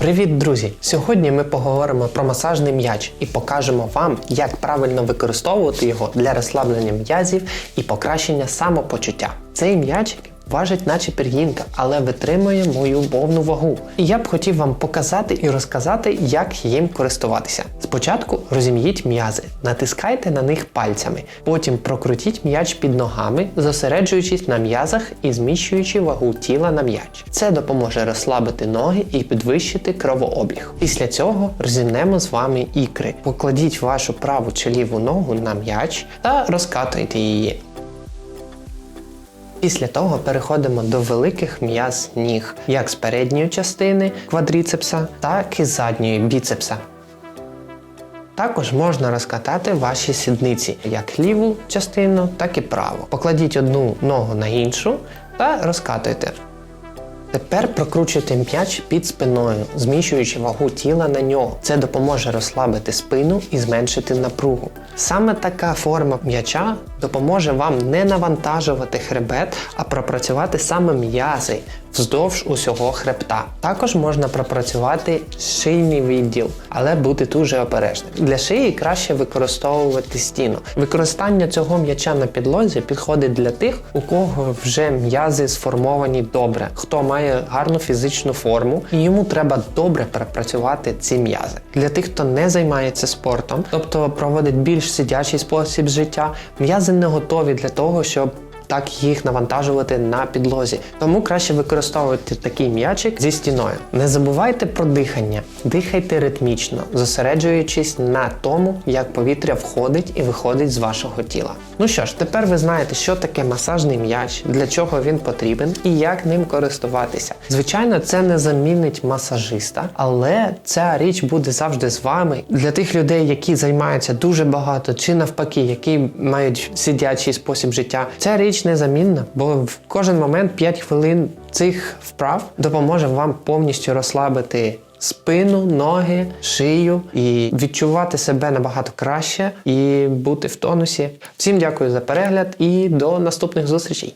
Привіт, друзі! Сьогодні ми поговоримо про масажний м'яч і покажемо вам, як правильно використовувати його для розслаблення м'язів і покращення самопочуття. Цей м'ячик важить, наче пір'їнка, але витримує мою повну вагу. І я б хотів вам показати і розказати, як їм користуватися. Спочатку розім'їть м'язи, натискайте на них пальцями, потім прокрутіть м'яч під ногами, зосереджуючись на м'язах і зміщуючи вагу тіла на м'яч. Це допоможе розслабити ноги і підвищити кровообіг. Після цього розімнемо з вами ікри. Покладіть вашу праву чи ліву ногу на м'яч та розкатуйте її. Після того переходимо до великих м'яз ніг, як з передньої частини квадріцепса, так і задньої біцепса. Також можна розкатати ваші сідниці, як ліву частину, так і праву. Покладіть одну ногу на іншу та розкатуйте. Тепер прокручуйте м'яч під спиною, зміщуючи вагу тіла на нього. Це допоможе розслабити спину і зменшити напругу. Саме така форма м'яча допоможе вам не навантажувати хребет, а пропрацювати саме м'язи вздовж усього хребта. Також можна пропрацювати шийний відділ, але бути дуже обережним. Для шиї краще використовувати стіну. Використання цього м'яча на підлозі підходить для тих, у кого вже м'язи сформовані добре, хто має гарну фізичну форму, і йому треба добре пропрацювати ці м'язи. Для тих, хто не займається спортом, тобто проводить більш сидячий спосіб життя, м'язи не готові для того, щоб так їх навантажувати на підлозі. Тому краще використовувати такий м'ячик зі стіною. Не забувайте про дихання, дихайте ритмічно, зосереджуючись на тому, як повітря входить і виходить з вашого тіла. Ну що ж, тепер ви знаєте, що таке масажний м'яч, для чого він потрібен і як ним користуватися. Звичайно, це не замінить масажиста, але ця річ буде завжди з вами для тих людей, які займаються дуже багато, чи навпаки, які мають сидячий спосіб життя. Ця річ незамінна, бо в кожен момент 5 хвилин цих вправ допоможе вам повністю розслабити. Спину, ноги, шию і відчувати себе набагато краще і бути в тонусі. Всім дякую за перегляд і до наступних зустрічей.